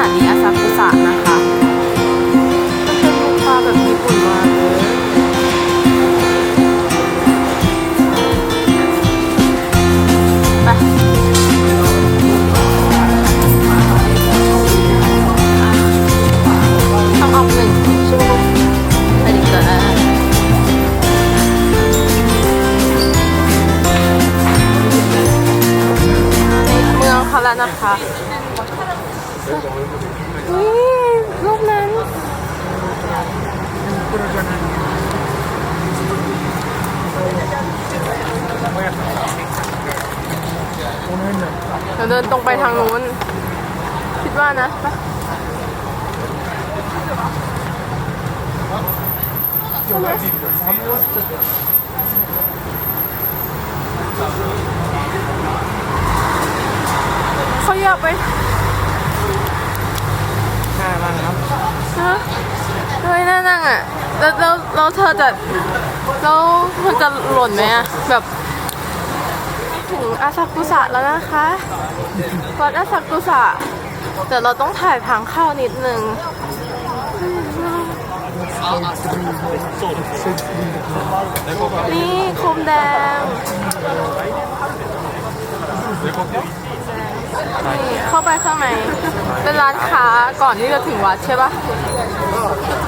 ถานีอาซากุสะนะคะมันเป็นลูกค้าแบบญี่ปุ่นมากเลยไปทำออกหนึ่งชั่วโมงไปดีกว่าในเมืองเขาแล้วนะคะ นี่รูปนั้นเราเดินตรงไปทางนู้น คิดว่านะไปเขาอยากไปห้าบ้างครับ ฮะเฮ้ยน่านั่งอะแล้วแล้วแล้วเธอจะแล้วมันจะหล่นไหมอะแบบถึงอาซากุสะแล้วนะคะวัดอาซากุสะแต่เราต้องถ่ายทางเข้านิดนึงนี่คมแดง เข้าไปข้างในเป็นร้านค้าก่อนที่จะถึงวัดใช่ปะ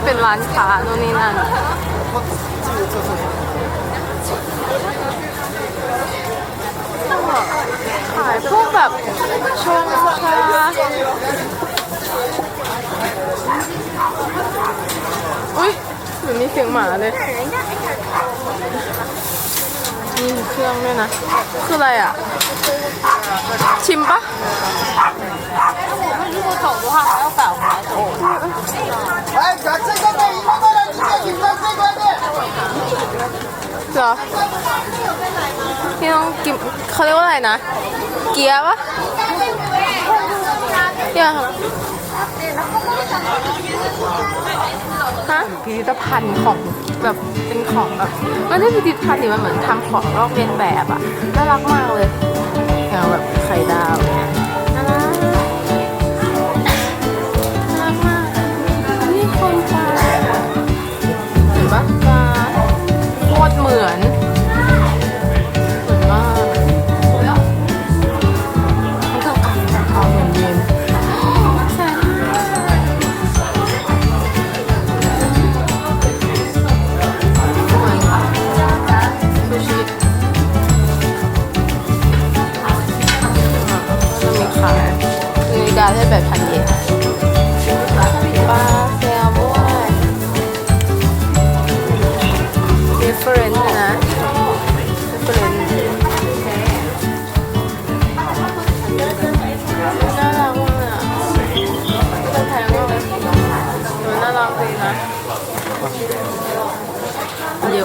เป็นร้านค้าโน่นนี่นั่นขายพวกแบบชงชาอุ้ยเหมือนมีเสียงหมาเลย เครื่องด้วยนะ คืออะไรอะ ชิมปะเหรอนี่ต้องกินเขาเรียกว่าอะไรนะ เกียร์ะเกียร์ บฮะพิพิธภัณฑ์ของแบบเป็นของแบบมันไม่ใช่พิพิธภัณฑ์นี่มันเหมือนทำของลอกเลียนแบบอะน่ารักมากเลยอย่างแบบไข่ดาวน่ารักน่ารักมากนี่คนปลาเห็นปะปลาโคตรเหมือน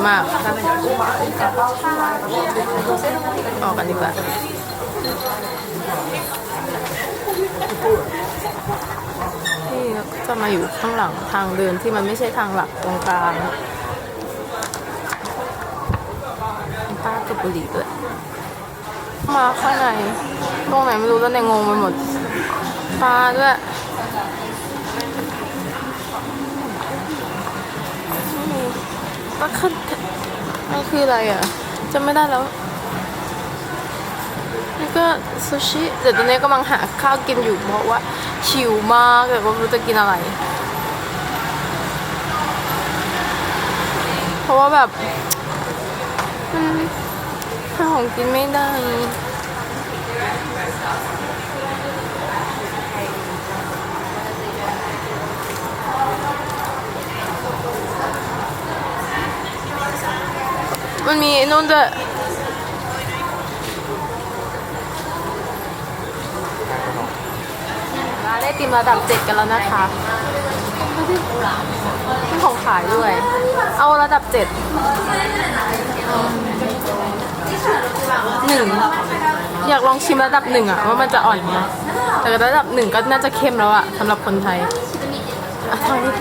มาก ออกกันดีกว่านี่จะมาอยู่ข้างหลังทางเดินที่มันไม่ใช่ทางหลักตรงกลางป้ากับบุรีด้วย มาข้างในตรงไหนไม่รู้แล้วในงงไปหมดปลาด้วย ปลาขึ้นมันคืออะไรอะจำไม่ได้แล้วนี่ก็ซูชิแต่ตอนนี้กำลังหาข้าวกินอยู่เพราะว่าหิวมากแต่ก็ไม่รู้จะกินอะไร เพราะว่าแบบมันหาของกินไม่ได้ มันมีไอ้นู่นด้วยร้านได้ติมระดับเจ็ดกันแล้วนะคะมีของขายด้วย เอาระดับเจ็ดหนึ่งอยากลองชิมระดับหนึ่งอะว่ามันจะอ่อนไหมแต่ระดับหนึ่งก็น่าจะเข้มแล้วอะสำหรับคนไทยอะทางนี้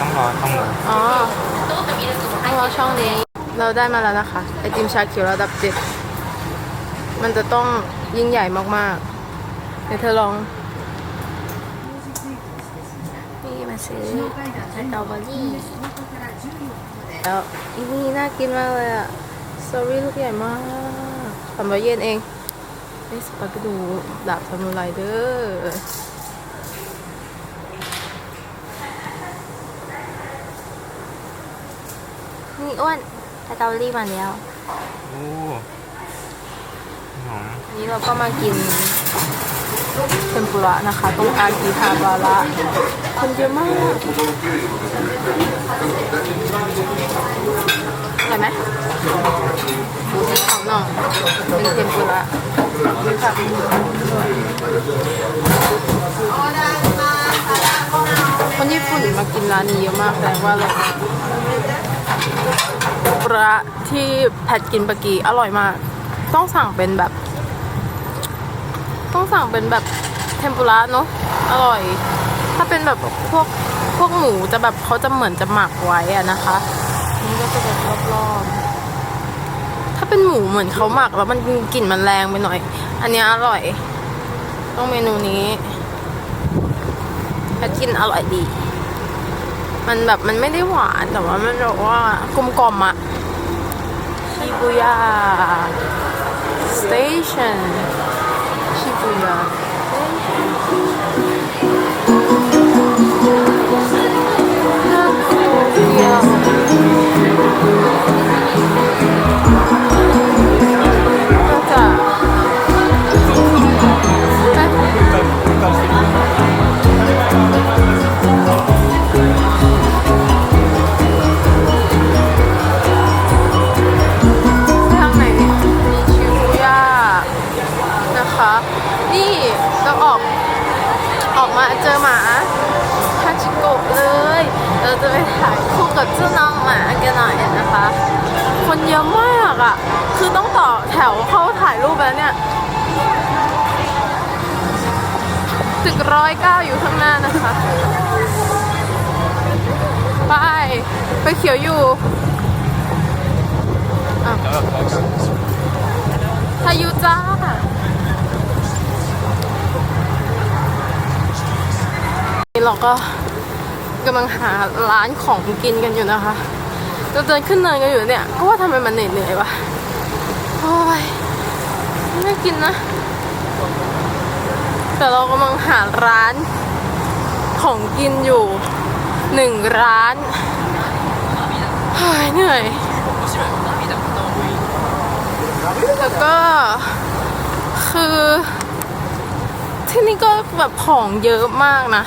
ต้องรอต้องรออ๋อต้องรอช่องนี้ เราได้มาแล้วนะคะ ไอติมชาเขียวระดับเจ็ดมันจะต้องยิ่งใหญ่มากๆเดี๋ยวเธอลอง นี่มาซื้อสตรอเบอรี่แล้วอีนี่น่ากินมากเลยอะสตรอเบอรี่ลูกใหญ่มากสามร้อยเยนเองนี่สปาเกตดูดาบซามูไรเด้อนี่อ้วน สตรอเบอรี่มาแล้วโอ้หอมวันนี้เราก็มากินเทมปุระนะคะ ตรงอากิฮาบาระคนเยอะมากเห็นไหมของหน่องเป็นเทมปุระมีผักคนญี่ปุ่นมากินร้านนี้เยอะมากแปลว่าอะไร ปลาที่แพทกินเมื่อกี้อร่อยมาก ต้องสั่งเป็นแบบ ต้องสั่งเป็นแบบเทมปุระเนาะอร่อย ถ้าเป็นแบบพวกพวกหมูจะแบบเขาจะเหมือนจะหมักไว้อะนะคะ นี่ก็จะแบบรอบๆถ้าเป็นหมูเหมือนเขาหมักแล้วมันกลิ่นมันแรงไปหน่อย อันนี้อร่อย ต้องเมนูนี้แพทกินอร่อยดี มันแบบมันไม่ได้หวานแต่ว่ามันแบบว่ากลมกล่อมอะ ชิบุย่า station อะ่ะ คือต้องต่อแถวเข้าถ่ายรูปแล้วเนี่ยตึกร้อยเก้าอยู่ข้างหน้านะคะไปไปเขียวอยู่ทายุจ้านี่เราก็กำลังหาร้านของกินกันอยู่นะคะ เราเดินขึ้นเนินกันอยู่เนี่ย ก็ว่าทำไมมันเหนื่อยๆวะ โอ้ยน่กินนะ แต่เรากำลังหาร้านของกินอยู่หนึ่งร้านเฮ้ยเหนื่อย แล้วก็คือที่นี่ก็แบบของเยอะมากนะ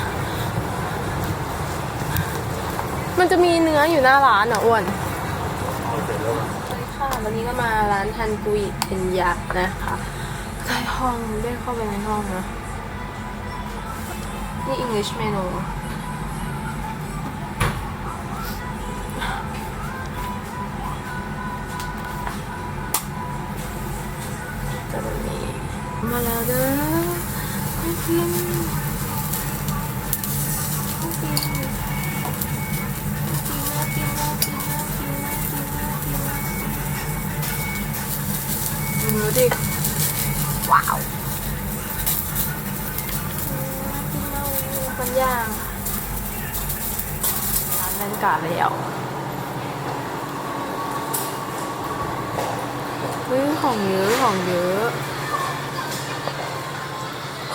มันจะมีเนื้ออยู่หน้าร้านอะอ้วนค่ะวันนี้ก็มาร้านทันกุยเทนยะนะคะใกล้ห้องได้เข้าไปในห้องนะนี่ English menu จะมีมาแล้วเด้อไม่กิน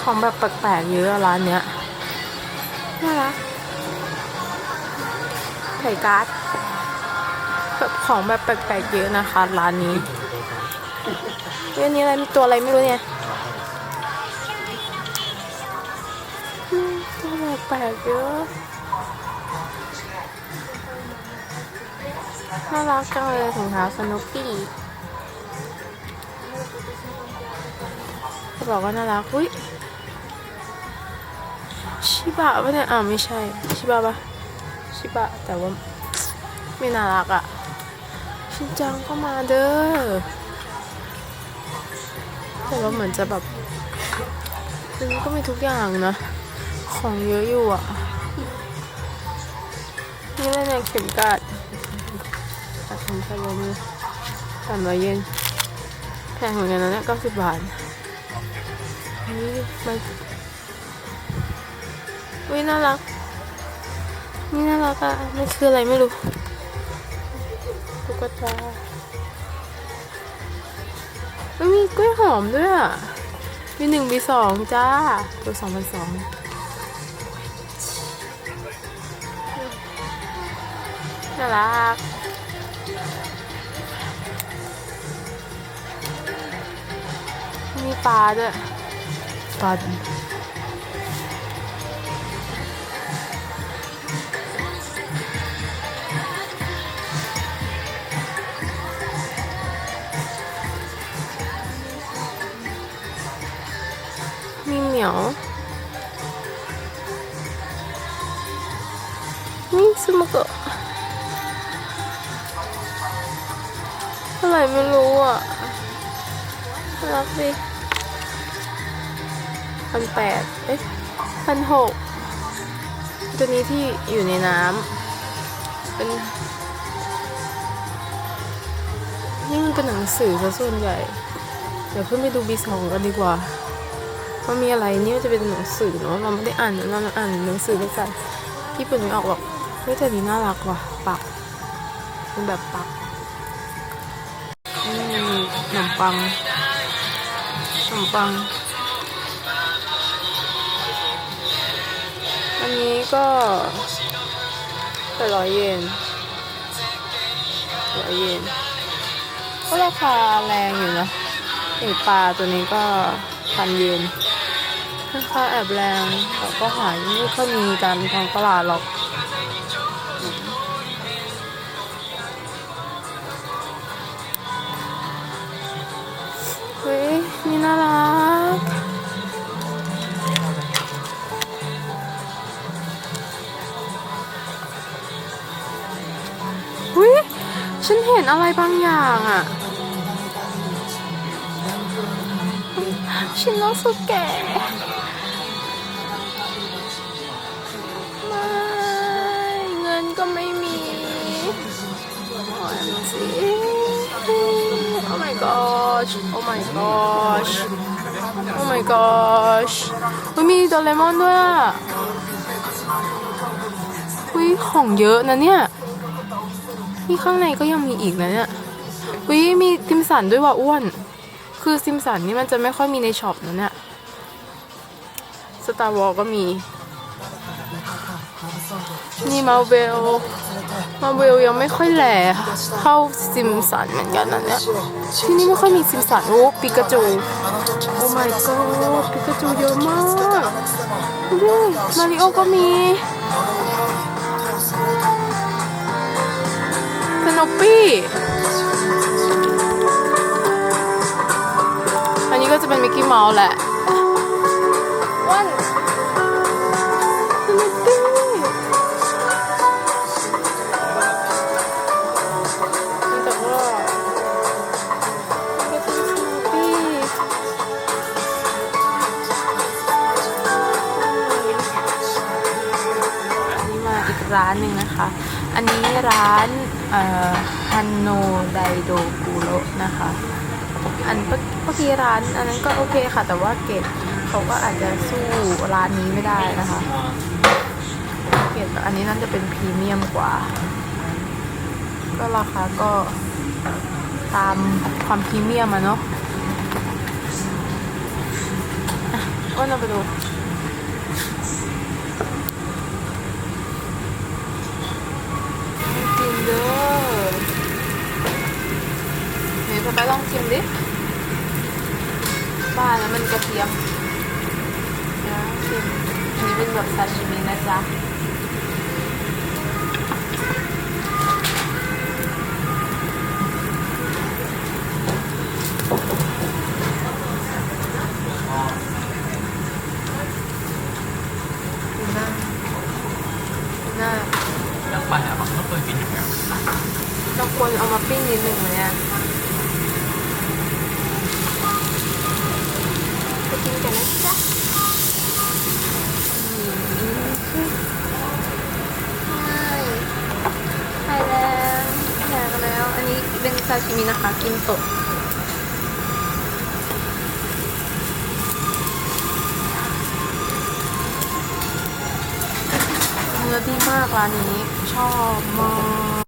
ของแบบแปลกๆเยอะร้านเนี้ยน่ารักไข่การ์ดแบบของแบบแปลกๆเยอะนะคะ ร้านนี้เรื่องนี้อะไรตัวอะไรไม่รู้เนี่ยตัวแปลกๆเยอะน่ารักจังเลยถุงเท้าสนุปปี้เขาบอกว่าน่ารักอุ้ย ชิบะปะเนี่ยอ่าไม่ใช่ชิบะปะชิบะแต่ว่าไม่น่ารักอะ่ะชินจังก็มาเด้อแต่ว่าเหมือนจะแบบมันก็มีทุกอย่างนะ ของเยอะอยู่อะ่ะนี่อะไรเนี่ยเข็มกลัดตัดผมใช้ลมเลยสามร้อยเยนแพงเหมือนกันนะเนี่ยเก้าสิบบาทนี่มัน อุ้ยน่ารักนี่น่ารักอะมันคืออะไรไม่รู้ตุ๊กตามันมีกล้วยหอมด้วยอะมีหนึ่งมีสองจ้า ตัวสองพันสองน่ารักมีปลาด้วยปลา ยวมีสมกะอะไรไม่รู้อะ รักดิพันแปดเอ๊ะพันหกตัวนี้ที่อยู่ในน้ำเป็นนี่มันเป็นหนังสือซะส่วนใหญ่ เดี๋ยวเพิ่งไปดูบีสองกันดีกว่า ว่ามีอะไรนี่มันจะเป็นหนังสือเนาะเราไม่ได้อ่านเราอ่านหนังสือด้วยกันญี่ปุ่นไม่ออกหรอกเฮ้ยแต่นี่น่ารักว่ะปักเป็นแบบปักนี่ขนมปังขนมปัง อันนี้ก็แปดร้อยเยนร้อยเยนก็ราคาแรงอยู่นะไอปลาตัวนี้ก็พันเยน ราคาแอบแรงแต่ก็หายไม่ค่อยมีตามท้องตลาดหรอกเฮ้ยนี่น่ารักอุ้ยฉันเห็นอะไรบางอย่างอะชินโนสุเกะ Oh my gosh Oh my gosh Oh my gosh มันมีโดเรมอนด้วยอะอุ้ยของเยอะนะเนี่ยนี่ข้างในก็ยังมีอีกนะเนี่ยวิมีซิมสันด้วยว่ะอ้วน คือซิมสันนี่มันจะไม่ค่อยมีในช็อปนะเนี่ยสตาร์วอลก็มีนี่มาเวล มาเวลยังไม่ค่อยแหล่เท่าซิมสันเหมือนกันนะเนี่ยที่นี่ไม่ค่อยมีซิมสันโอ้ปิกาจูโอ้ my god ปิกาจูเยอะมากดูดิมาริโอก็มีสโนปี้อันนี้ก็จะเป็นมิกกี้เมาส์แหละวัน นี้ร้านฮันโนไดโดกุโรนะคะ อันเมื่อกี้ร้านอันนั้นก็โอเคค่ะ แต่ว่าเกรดเขาก็อาจจะสู้ร้านนี้ไม่ได้นะคะ เกรดอันนี้น่าจะเป็นพรีเมียมกว่า ก็ราคาก็ตามความพรีเมียมอะเนาะอะอ้นเราไปดู กิน เด้อไหนพ่อไปลองชิมดิบ้าแล้วมันกระเทียมเดี๋ยวชิมอันนี้เป็นแบบซาชิมินะจ๊ะดูหน้าดูหน้า แล้วปลาอะผมก็เคยกินอยู่แล้ว เราควรเอามาปิ้ง นิดหนึ่งไหมอะไปกินกันนะจ๊ะใช่ใช่แล้วแช่กันแล้ว อันนี้เป็นซาชิมินะคะ กินสดเนื้อดีมากร้านนี้ ชอบมาก